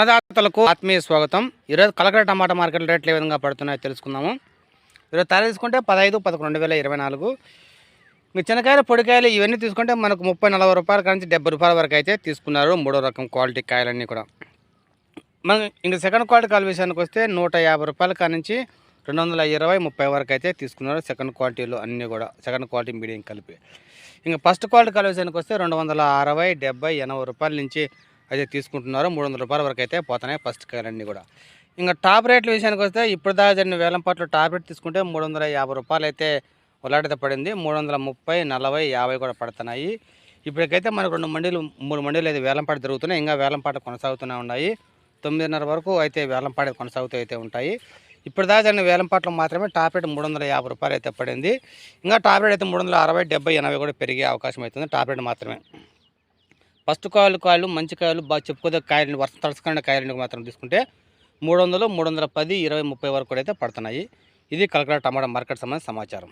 అన్నదాతలకు ఆత్మీయ స్వాగతం. ఈరోజు కలకడ టమాటా మార్కెట్ రేట్లు ఏ విధంగా పడుతున్నాయో తెలుసుకుందాము. ఈరోజు తల తీసుకుంటే పదహైదు పదకొండు రెండు వేల ఇరవై నాలుగు. మీ చిన్నకాయలు పొడికాయలు ఇవన్నీ తీసుకుంటే మనకు ముప్పై నలభై రూపాయల నుంచి డెబ్బై రూపాయల వరకు అయితే తీసుకున్నారు మూడో రకం క్వాలిటీ కాయలన్నీ కూడా. మనం ఇంకా సెకండ్ క్వాలిటీ కాయల విషయానికి వస్తే నూట యాభై రూపాయల కాడ నుంచి రెండు వందల ఇరవై ముప్పై వరకు అయితే తీసుకున్నారు సెకండ్ క్వాలిటీలో అన్నీ కూడా సెకండ్ క్వాలిటీ మీడియం కలిపి. ఇంకా ఫస్ట్ క్వాలిటీ కాయల విషయానికి వస్తే రెండు వందల అరవై డెబ్బై ఎనభై రూపాయల నుంచి అయితే తీసుకుంటున్నారు. మూడు వందల రూపాయల వరకు అయితే పోతున్నాయి ఫస్ట్ కాయలన్నీ కూడా. ఇంకా టాప్ రేట్ల విషయానికి వస్తే ఇప్పుడు దాకా జరిగిన వేలం పాటలు టాప్ రేట్ తీసుకుంటే మూడు వందల యాభై రూపాయలు అయితే ఉలాడితే పడింది. మూడు వందల ముప్పై నలభై యాభై కూడా పడుతున్నాయి. ఇప్పటికైతే మనకు రెండు మండీలు మూడు మండీలు అయితే వేలంపాట జరుగుతున్నాయి. ఇంకా వేలంపాట కొనసాగుతూనే ఉన్నాయి. తొమ్మిదిన్నర వరకు అయితే వేలంపాట కొనసాగుతూ అయితే ఉంటాయి. ఇప్పుడు దాకా జరిగిన వేలంపాటలు మాత్రమే టాప్ రేట్ మూడు వందల యాభై రూపాయలు అయితే పడింది. ఇంకా టాప్ రేట్ అయితే మూడు వందల అరవై డెబ్బై ఎనభై కూడా పెరిగే అవకాశం అవుతుంది టాప్ రేట్ మాత్రమే. ఫస్ట్ కాయలు కాయలు మంచి కాయలు బాగా చెప్పుకోదే కాయలు వర్షం తడుచుకునే కాయలు మాత్రం తీసుకుంటే మూడు వందలు మూడు వందల పది ఇరవై ముప్పై వరకు కూడా అయితే పడుతున్నాయి. ఇది కలకడ టమాటా మార్కెట్ సంబంధించిన సమాచారం.